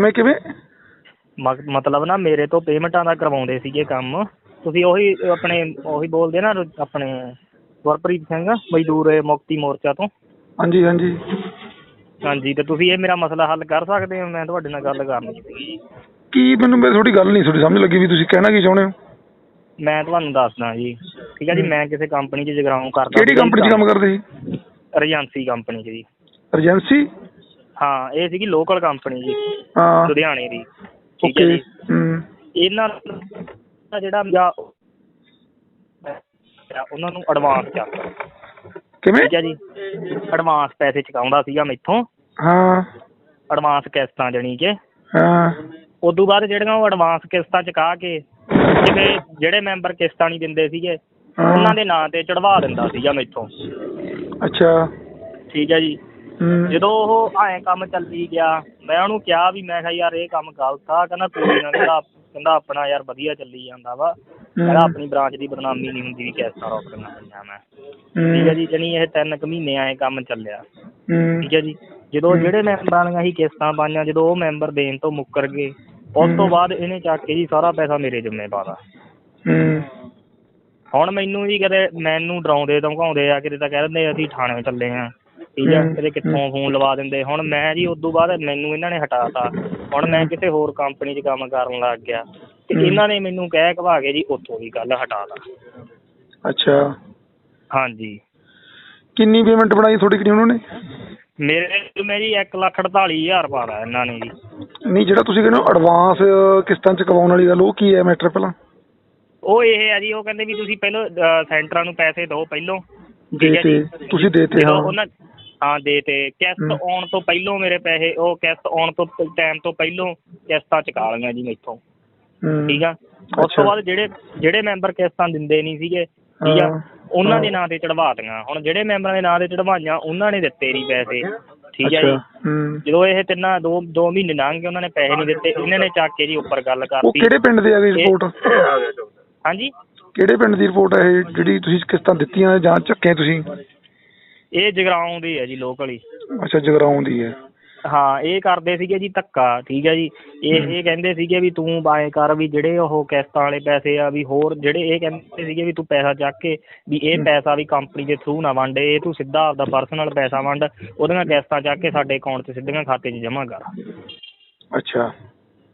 ਮੈਂ ਕਿਵੇਂ? ਮਕ- ਮਤਲਬ ਨਾ ਮੇਰੇ ਤੋਂ ਪੇਮੈਂਟਾਂ ਦਾ ਕਰਵਾਉਂਦੇ ਸੀਗੇ ਕੰਮ। ਤੁਸੀਂ ਉਹੀ ਆਪਣੇ ਉਹੀ ਬੋਲਦੇ ਨਾ ਰੋ- ਆਪਣੇ ਗੁਰਪ੍ਰੀਤ ਸਿੰਘ ਮਜ਼ਦੂਰ ਇਹ ਮੁਕਤੀ ਮੋਰਚਾ ਤੋਂ। ਹਾਂਜੀ ਹਾਂਜੀ। ਹਾਂਜੀ ਤੇ ਤੁਸੀਂ ਇਹ ਮੇਰਾ ਮਸਲਾ ਹੱਲ ਕਰ ਸਕਦੇ ਹੋ? ਮੈਂ ਤੁਹਾਡੇ ਨਾਲ ਗੱਲ ਕਰਨੀ ਸੀ। ਕੀ ਮੈਨੂੰ ਮੈਂ ਤੁਹਾਡੀ ਗੱਲ ਨਹੀਂ ਤੁਹਾਡੀ ਸਮਝ ਲੱਗੀ ਵੀ ਤੁਸੀਂ ਕਹਿਣਾ ਕੀ ਚਾਹੁੰਦੇ ਹੋ? ਮੈਂ ਤੁਹਾਨੂੰ ਦੱਸਦਾ ਜੀ। ਠੀਕ ਹੈ ਜੀ ਮੈਂ ਕਿਸੇ ਕੰਪਨੀ 'ਚ ਜਗਰਾਉਂ ਕਰਦਾ ਕਿਹੜੀ ਕੰਪਨੀ 'ਚ ਕੰਮ ਕਰਦੇ ਸੀ? ਰਜੈਂਸੀ ਕੰਪਨੀ 'ਚ ਜੀ। ਏਜੰਸੀ ਹਾਂ ਇਹ ਸੀਗੀ ਲੋਕਲ ਕੰਪਨੀ ਜੀ ਹਾਂ। ਲੁਧਿਆਣੇ ਦੀ। ਠੀਕ ਹੈ ਓਕੇ ਜੀ। ਹੂੰ। ਇਹਨਾਂ ਦਾ ਜਿਹੜਾ ਜਾਂ ਉਹਨਾਂ ਨੂੰ ਐਡਵਾਂਸ ਚੱਕ ਕਿਵੇਂ? ਠੀਕ ਹੈ ਜੀ। ਐਡਵਾਂਸ ਪੈਸੇ ਚੁਕਾਉਂਦਾ ਸੀਗਾ ਮੈਥੋਂ। ਹਾਂ। ਐਡਵਾਂਸ ਕਿਸ਼ਤਾਂ ਜਣੀ ਕਿ। ਹਾਂ। ਉਦੋਂ ਬਾਅਦ ਜਿਹੜੀਆਂ ਉਹ ਐਡਵਾਂਸ ਕਿਸ਼ਤਾਂ ਚੁਕਾ ਕੇ ਜਿਵੇਂ ਜਿਹੜੇ ਮੈਂਬਰ ਕਿਸ਼ਤਾਂ ਨਹੀਂ ਦਿੰਦੇ ਸੀਗੇ ਹਾਂ। ਉਹਨਾਂ ਦੇ ਨਾਂ ਤੇ ਚੜਵਾ ਦਿੰਦਾ ਸੀਗਾ ਮੈਥੋਂ। ਅੱਛਾ। ਠੀਕ ਹੈ ਜੀ। ਜਦੋਂ ਉਹ ਐਂ ਕੰਮ ਚੱਲੀ ਗਿਆ ਮੈਂ ਉਹਨੂੰ ਕਿਹਾ ਵੀ ਮੈਂ ਕਿਹਾ ਯਾਰ ਇਹ ਕੰਮ ਗਲਤ ਆ ਕਹਿੰਦਾ ਕੋਈ ਨਾ ਕਹਿੰਦਾ ਕਹਿੰਦਾ ਆਪਣਾ ਯਾਰ ਵਧੀਆ ਚੱਲੀ ਜਾਂਦਾ ਵਾ। ਕਹਿੰਦਾ ਆਪਣੀ ਬ੍ਰਾਂਚ ਦੀ ਬਦਨਾਮੀ ਨਹੀਂ ਹੁੰਦੀ ਵੀ ਕਿਸ਼ਤਾਂ ਰੋਕਣੀਆਂ ਪਈਆਂ ਮੈਂ। ਠੀਕ ਹੈ ਜੀ ਜਣੀ ਇਹ ਤਿੰਨ ਕੁ ਮਹੀਨੇ ਆਏ ਕੰਮ ਚੱਲਿਆ। ਠੀਕ ਹੈ ਜੀ ਜਦੋਂ ਜਿਹੜੇ ਮੈਂਬਰਾਂ ਦੀਆਂ ਹੀ ਕਿਸ਼ਤਾਂ ਪਾਈਆਂ ਜਦੋਂ ਉਹ ਮੈਂਬਰ ਦੇਣ ਤੋਂ ਮੁੱਕਰ ਗਏ ਉਸ ਤੋਂ ਬਾਅਦ ਇਹਨੇ ਚੱਕ ਕੇ ਜੀ ਸਾਰਾ ਪੈਸਾ ਮੇਰੇ ਜਿੰਮੇ ਹੂੰ। ਹੁਣ ਮੈਨੂੰ ਜੀ ਕਦੇ ਮੈਨੂੰ ਡਰਾਉਂਦੇ ਧਮਕਾਉਂਦੇ ਆ ਕਿਤੇ ਤਾਂ ਕਹਿ ਦਿੰਦੇ ਅਸੀਂ ਥਾਣੇ ਚੱਲੇ ਆ। ਠੀਕ ਹੂੰ। ਕਿਤੇ ਕਿੱਥੋਂ ਫੋਨ ਲਵਾ ਦਿੰਦੇ? ਹੁਣ ਮੈਂ ਜੀ ਉਦੋਂ ਬਾਅਦ ਮੈਨੂੰ ਇਹਨਾਂ ਨੇ ਹਟਾਤਾ। ਹੁਣ ਮੈਂ ਕਿਸੇ ਹੋਰ ਕੰਪਨੀ 'ਚ ਕੰਮ ਕਰਨ ਲੱਗ ਗਿਆ। ਤੇ। ਇਹਨਾਂ ਨੇ ਮੈਨੂੰ ਕਹਿ ਕਵਾ ਕੇ ਜੀ ਉੱਥੋਂ ਦੀ ਗੱਲ ਹਟਾਤਾ। ਅੱਛਾ। ਹਾਂਜੀ। ਕਿੰਨੀ ਪੇਮੈਂਟ ਬਣਾਈ ਤੁਹਾਡੀ ਕਿੰਨੀ ਉਹਨਾਂ ਨੇ? ਮੇਰੇ ਮੈਂ ਜੀ ਲੱਖ ਅੜਤਾਲੀ ਹਜ਼ਾਰ ਪਾਦਾ ਇਹਨਾਂ ਨੇ ਜੀ। ਨਹੀਂ ਜਿਹੜਾ ਤੁਸੀਂ ਕਹਿੰਦੇ ਹੋ ਐਡਵਾਂਸ ਕਿਸ਼ਤਾਂ ਚ ਕਵਾਉਣ ਵਾਲੀ ਗੱਲ ਉਹ ਕੀ ਹੈ ਮੈਟਰ ਪਹਿਲਾਂ? ਉਹ ਇਹ ਹੈ ਜੀ ਉਹ ਕਹਿੰਦੇ ਵੀ ਤੁਸੀਂ ਪਹਿਲਾਂ ਸੈਂਟਰਾਂ ਨੂੰ ਪੈਸੇ ਦਿਓ ਪਹਿਲੋਂ। ਠੀਕ ਹੈ ਜੀ। ਤੁਸੀਂ ਦੇਤੇ ਜਦੋਂ ਹਾਂ। ਉਹਨਾਂ ਹਾਂ ਦੇ ਤੇ ਕਿਸ਼ਤ। ਆਉਣ ਤੋਂ ਪਹਿਲੋਂ ਮੇਰੇ ਪੈਸੇ ਉਹ ਕਿਸ਼ਤ ਆਉਣ ਤੋਂ ਟਾਈਮ ਤੋਂ ਪਹਿਲੋਂ ਕਿਸ਼ਤਾਂ ਚੁਕਾ ਲਈਆਂ ਜੀ ਮੈਥੋਂ। ਠੀਕ ਆ? ਉਸ। ਤੋਂ ਬਾਅਦ ਜਿਹੜੇ ਜਿਹੜੇ ਮੈਂਬਰ ਕਿਸ਼ਤਾਂ ਦਿੰਦੇ ਨਹੀਂ ਸੀਗੇ ਠੀਕ ਆ। ਉਹਨਾਂ ਦੇ। ਨਾਂ ਤੇ ਚੜਵਾ ਦਿੱਤੀਆਂ। ਹੁਣ ਜਿਹੜੇ ਮੈਂਬਰਾਂ ਦੇ ਨਾਂ ਤੇ ਚੜਵਾਈਆਂ ਉਹਨਾਂ ਨੇ ਦਿੱਤੇ ਨਹੀਂ ਪੈਸੇ। ਠੀਕ ਹੈ ਜੀ? ਜਦੋਂ ਇਹ ਤਿੰਨਾਂ ਦੋ ਦੋ ਮਹੀਨੇ ਲੰਘ ਗਏ ਉਹਨਾਂ ਨੇ ਪੈਸੇ ਨਹੀਂ ਦਿੱਤੇ। ਇਹਨਾਂ ਨੇ ਚੱਕ ਕੇ ਜੀ ਉੱਪਰ ਗੱਲ ਉਹ ਕਰਤੀ। ਕਿਹੜੇ ਪਿੰਡ ਦੀ ਆ ਗਈ ਰਿਪੋਰਟ ਹਾਂਜੀ? ਕਿਹੜੇ ਪਿੰਡ ਦੀ ਰਿਪੋਰਟ ਹੈ ਇਹ ਜਿਹੜੀ ਤੁਸੀਂ ਕਿਸ਼ਤਾਂ ਦਿੱਤੀਆਂ ਜਾਂ ਚੱਕੇ ਤੁਸੀਂ? ਇਹ ਜਗਰਾਉਂ ਦੀ ਹੈ ਜੀ ਲੋਕਲ ਹੀ। ਅੱਛਾ ਜਗਰਾਉਂ ਦੀ ਹੈ। ਹਾਂ ਇਹ ਕਰਦੇ ਸੀਗੇ ਜੀ ਧੱਕਾ ਠੀਕ ਹੈ ਜੀ। ਇਹ ਇਹ ਕਹਿੰਦੇ ਸੀਗੇ ਵੀ ਤੂੰ ਬਾਏ ਕਰ ਵੀ ਜਿਹੜੇ ਉਹ ਕਿਸ਼ਤਾਂ ਵਾਲੇ ਪੈਸੇ ਆ ਵੀ ਹੋਰ ਜਿਹੜੇ ਇਹ ਕਹਿੰਦੇ ਸੀਗੇ ਵੀ ਤੂੰ ਪੈਸਾ ਚੱਕ ਕੇ ਵੀ ਇਹ ਪੈਸਾ ਵੀ ਕੰਪਨੀ ਦੇ ਥਰੂ ਨਾ ਵੰਡ ਇਹ ਤੂੰ ਸਿੱਧਾ ਆਪਦਾ ਪਰਸਨਲ ਪੈਸਾ ਵੰਡ ਉਹਦੀਆਂ ਕਿਸ਼ਤਾਂ ਚੱਕ ਕੇ ਸਾਡੇ ਅਕਾਊਂਟ 'ਚ ਸਿੱਧੀਆਂ ਖਾਤੇ 'ਚ ਜਮ੍ਹਾਂ ਕਰ। ਅੱਛਾ।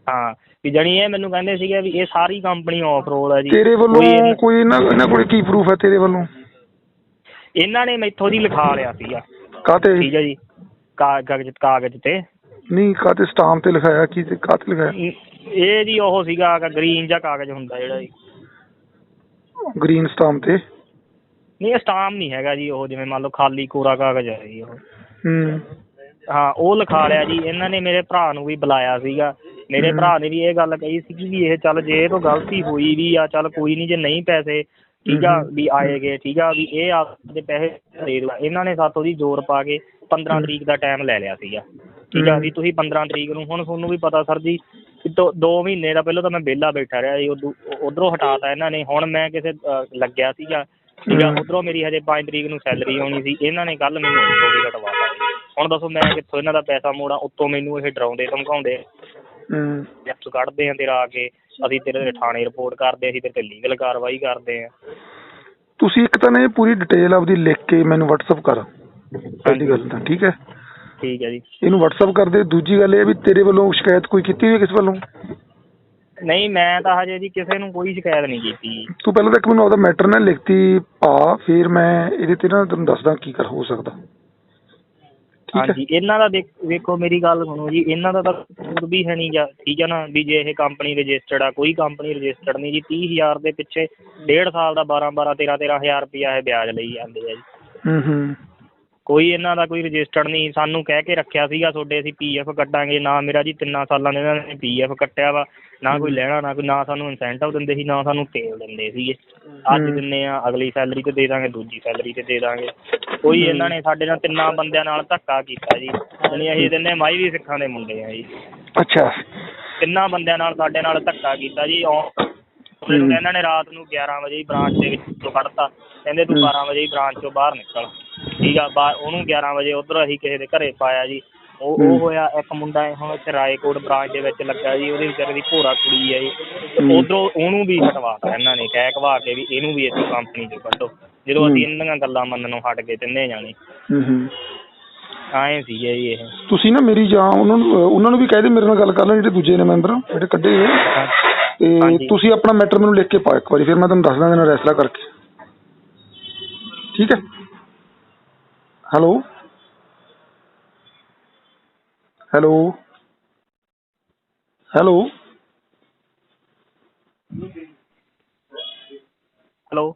ਹਾਂ ਵੀ ਜਣੀ ਇਹ ਮੈਨੂੰ ਕਹਿੰਦੇ ਸੀਗੇ ਵੀ ਇਹ ਸਾਰੀ ਕੰਪਨੀ ਆਫ ਰੋਲ ਹੈ ਜੀ। ਤੇਰੇ ਵੱਲੋਂ ਕੋਈ ਇਹਨਾਂ ਇਹਨਾਂ ਕੋਲ ਕੀ ਪ੍ਰੂਫ ਹੈ ਤੇਰੇ ਵੱਲੋਂ? ਇਹਨਾਂ ਨੇ ਮੈਥੋਂ ਦੀ ਲਿਖਾ ਲਿਆ ਸੀਗਾ। ਕਾਤੇ ਠੀਕ ਹੈ ਜੀ। ਕਾਗਜ਼ ਕਾਗਜ਼ ਤੇ। ਨਹੀਂ ਕਾਤੇ ਸਟਾਮ ਤੇ ਲਿਖਾਇਆ? ਕੀ ਤੇ ਕਾਤੇ ਲਿਖਾਇਆ? ਇਹ ਜੀ ਉਹ ਸੀਗਾ ਗ੍ਰੀਨ ਜਿਹਾ ਕਾਗਜ਼ ਹੁੰਦਾ ਜਿਹੜਾ ਜੀ। ਗ੍ਰੀਨ ਸਟਾਮ ਤੇ? ਨਹੀਂ ਇਹ ਸਟਾਮ ਨਹੀਂ ਹੈਗਾ ਜੀ ਉਹ ਜਿਵੇਂ ਮੰਨ ਲਓ ਖਾਲੀ ਕੋਰਾ ਕਾਗਜ਼ ਹੈ ਜੀ ਉਹ। ਹੂੰ। ਹਾਂ ਉਹ ਲਿਖਾ ਲਿਆ ਜੀ। ਇਹਨਾਂ ਨੇ ਮੇਰੇ ਭਰਾ ਨੂੰ ਵੀ ਬੁਲਾਇਆ ਸੀਗਾ। ਮੇਰੇ। ਭਰਾ ਨੇ ਵੀ ਇਹ ਗੱਲ ਕਹੀ ਸੀ ਵੀ ਇਹ ਚੱਲ ਜੇ ਇਹ ਤੋਂ ਗਲਤੀ ਹੋਈ ਵੀ ਆ ਚੱਲ ਕੋਈ ਨਹੀਂ ਜੇ ਨਹੀਂ ਪੈਸੇ ਠੀਕ ਆ। ਵੀ ਆਏਗੇ ਠੀਕ ਆ ਵੀ ਇਹ ਆਪਦੇ ਪੈਸੇ ਦੇ ਦੂਗਾ ਇਹਨਾਂ ਨੇ ਸਾਤੋਂ ਦੀ ਜ਼ੋਰ ਪਾ ਕੇ 15 ਹਮ। ਤਰੀਕ ਦਾ ਟਾਈਮ ਲੈ ਲਿਆ ਸੀਗਾ ਠੀਕ ਆ। ਵੀ ਤੁਸੀਂ 15 ਤਰੀਕ ਨੂੰ ਹੁਣ ਤੁਹਾਨੂੰ ਵੀ ਪਤਾ ਸਰ ਜੀ ਦੋ ਮਹੀਨੇ ਦਾ ਪਹਿਲਾਂ ਤਾਂ ਮੈਂ ਵਿਹਲਾ ਬੈਠਾ ਰਿਹਾ ਜੀ ਉਧਰੋਂ ਹਟਾਤਾ ਇਹਨਾਂ ਨੇ ਹੁਣ ਮੈਂ ਕਿਸੇ ਲੱਗਿਆ ਸੀਗਾ ਠੀਕ ਆ। ਉਧਰੋਂ ਮੇਰੀ ਹਜੇ 5 ਤਰੀਕ ਨੂੰ ਸੈਲਰੀ ਆਉਣੀ ਸੀ ਇਹਨਾਂ ਨੇ ਕੱਲ ਮੈਨੂੰ ਉੱਤੋਂ ਵੀ ਹਟਵਾਤਾ ਜੀ ਹੁਣ ਦੱਸੋ ਮੈਂ ਕਿੱਥੋਂ ਇਹਨਾਂ ਦਾ ਪੈਸਾ ਮੋੜਾਂ ਉੱਤੋਂ ਮੈਨੂੰ ਇਹ ਡਰਾਉਂਦੇ ਧਮਕਾਉਂਦੇ ਹੂੰ ਕੱਢਦੇ ਆ ਤੇਰਾ ਆ ਕੇ ਅਸੀਂ ਤੇਰੇ ਤੇ ਥਾਣੇ ਰਿਪੋਰਟ ਕਰਦੇ ਅਸੀਂ ਤੇਰੇ ਤੇ ਲੀਗਲ ਕਾਰਵਾਈ ਕਰਦੇ ਆ। ਤੁਸੀਂ ਇੱਕ ਤਾਂ ਨੇ ਪੂਰੀ ਡਿਟੇਲ ਆਪਦੀ ਲਿਖ ਕੇ ਮੈਨੂੰ WhatsApp ਕਰ ਪਹਿਲੀ ਗੱਲ ਤਾਂ ਠੀਕ ਹੈ? ਠੀਕ ਹੈ ਜੀ। ਇਹਨੂੰ WhatsApp ਕਰ ਦੇ ਦੂਜੀ ਗੱਲ ਇਹ ਵੀ ਤੇਰੇ ਵੱਲੋਂ ਸ਼ਿਕਾਇਤ ਕੋਈ ਕੀਤੀ ਹੋਈ ਕਿਸੇ ਵੱਲੋਂ? ਨਹੀਂ ਮੈਂ ਤਾਂ ਹਜੇ ਜੀ ਕਿਸੇ ਨੂੰ ਕੋਈ ਸ਼ਿਕਾਇਤ ਨਹੀਂ ਕੀਤੀ। ਤੂੰ ਪਹਿਲਾਂ ਤਾਂ ਇੱਕ ਮੈਨੂੰ ਆਪਦਾ ਮੈਟਰ ਨਾ ਲਿਖਤੀ ਪਾ ਫਿਰ ਮੈਂ ਇਹਦੇ ਤੇ ਨਾ ਤੈਨੂੰ ਦੱਸਦਾ ਕੀ ਕਰ ਹੋ ਸਕਦਾ। ਠੀਕ ਹੈ? ਹਾਂਜੀ ਇਹਨਾਂ ਦਾ ਦੇਖ ਵੇਖੋ ਮੇਰੀ ਗੱਲ ਸੁਣੋ ਜੀ ਇਹਨਾਂ ਦਾ ਤਾਂ ਕਸੂਰ ਵੀ ਹੈ ਨਹੀਂ ਗਾ ਠੀਕ ਹੈ ਨਾ ਵੀ ਜੇ ਇਹ ਕੰਪਨੀ ਰਜਿਸਟਰਡ ਆ ਕੋਈ ਕੰਪਨੀ ਰਜਿਸਟਰਡ ਨਹੀਂ ਜੀ 30000 ਦੇ ਪਿੱਛੇ ਡੇਢ ਸਾਲ ਦਾ 12 12 13 13000 ਰੁਪਇਆ ਇਹ ਵਿਆਜ ਲਈ ਜਾਂਦੇ ਆ ਜੀ। ਹੂੰ ਹੂੰ। ਕੋਈ ਇਹਨਾਂ ਦਾ ਕੋਈ ਰਜਿਸਟਰਡ ਨਹੀਂ ਸਾਨੂੰ ਕਹਿ ਕੇ ਰੱਖਿਆ ਸੀਗਾ ਤੁਹਾਡੇ ਅਸੀਂ ਪੀਐਫ ਕੱਟਾਂਗੇ ਨਾ ਮੇਰਾ ਜੀ ਤਿੰਨਾਂ ਸਾਲਾਂ ਦੇ ਇਹਨਾਂ ਨੇ ਪੀਐਫ ਕੱਟਿਆ ਵਾ ਨਾ ਕੋਈ ਲੈਣਾ ਨਾ ਕੋਈ ਨਾ ਸਾਨੂੰ ਇਨਸੈਂਟਿਵ ਦਿੰਦੇ ਸੀ ਨਾ ਸਾਨੂੰ ਤੇਲ ਦਿੰਦੇ ਸੀਗੇ। ਅੱਜ। ਦਿੰਨੇ ਆ ਅਗਲੀ ਸੈਲਰੀ ਤੇ ਦੇ ਦਾਂਗੇ ਦੂਜੀ ਸੈਲਰੀ ਤੇ ਦੇ ਦਾਂਗੇ। ਕੋਈ ਇਹਨਾਂ ਨੇ ਸਾਡੇ ਨਾਲ ਤਿੰਨਾਂ ਬੰਦਿਆਂ ਨਾਲ ਧੱਕਾ ਕੀਤਾ ਜੀ। ਯਾਨੀ ਅਸੀਂ ਦਿੰਨੇ ਮਾਈ ਵੀ ਸਿੱਖਾਂ ਦੇ ਮੁੰਡੇ ਆ ਜੀ। ਅੱਛਾ। ਤਿੰਨਾਂ ਬੰਦਿਆਂ ਨਾਲ ਸਾਡੇ ਨਾਲ ਧੱਕਾ ਕੀਤਾ ਜੀ। ਉਹ ਮੈਨੂੰ ਇਹਨਾਂ ਨੇ ਰਾਤ ਨੂੰ 11 ਵਜੇ ਬ੍ਰਾਂਚ ਦੇ ਵਿੱਚੋਂ ਕੱਢਤਾ। ਕਹਿੰਦੇ ਤੂੰ ਹੂੰ। 12 ਵਜੇ ਬ੍ਰਾਂਚ ਚੋਂ ਬਾਹਰ ਨਿਕਲ। ਠੀਕ ਆ ਬਾ ਉਹਨੂੰ 11 ਵਜੇ ਉਧਰ ਅਸੀਂ ਕਿਸੇ ਦੇ ਘਰੇ ਪਾਇਆ ਜੀ। ਉਹ ਹੂੰ। ਉਹ ਹੋਇਆ ਇੱਕ ਮੁੰਡਾ ਹੁਣ ਇੱਥੇ ਰਾਏਕੋਟ ਬ੍ਰਾਂਚ ਦੇ ਵਿੱਚ ਲੱਗਾ ਜੀ। ਉਹਦੇ ਵਿਚਾਰੇ ਦੀ ਭੋਰਾ ਕੁੜੀ ਹੈ ਜੀ। ਹੂੰ। ਉਧਰੋਂ ਉਹਨੂੰ ਵੀ ਹਟਵਾਤਾ ਇਹਨਾਂ ਨੇ ਕਹਿ ਕਵਾ ਕੇ ਵੀ ਇਹਨੂੰ ਵੀ ਇੱਥੋਂ ਕੰਪਨੀ 'ਚੋਂ ਕੱਢੋ। ਜਦੋਂ ਅਸੀਂ ਹੂੰ। ਇਹਨਾਂ ਦੀਆਂ ਗੱਲਾਂ ਮੰਨਣੋਂ ਹਟ ਗਏ ਤਿੰਨੇ ਜਾਣੇ। ਹੂੰ ਹੂੰ। ਆਏ ਸੀਗੇ ਜੀ ਇਹ। ਤੁਸੀਂ ਨਾ ਮੇਰੀ ਜਾਂ ਉਹਨਾਂ ਨੂੰ ਉਹਨਾਂ ਨੂੰ ਵੀ ਕਹਿ ਦੇ ਮੇਰੇ ਨਾਲ ਗੱਲ ਕਰ ਲੈਣ ਜਿਹੜੇ ਦੂਜੇ ਨੇ ਮੈਂਬਰ ਜਿਹੜੇ ਕੱਢੇ ਹੋਏ। ਤੇ ਹਾਂਜੀ। ਤੁਸੀਂ ਆਪਣਾ ਮੈਟਰ ਮੈਨੂੰ ਲਿਖ ਕੇ ਪਾਓ ਇੱਕ ਵਾਰੀ ਫਿਰ ਮੈਂ ਤੁਹਾਨੂੰ ਦੱਸਦਾ ਇਹਨਾਂ ਰੈਸਲਾ ਕਰਕੇ। ਠੀਕ ਹੈ? ਹੈਲੋ? ਹੈਲੋ? ਹੈਲੋ? ਹੈਲੋ?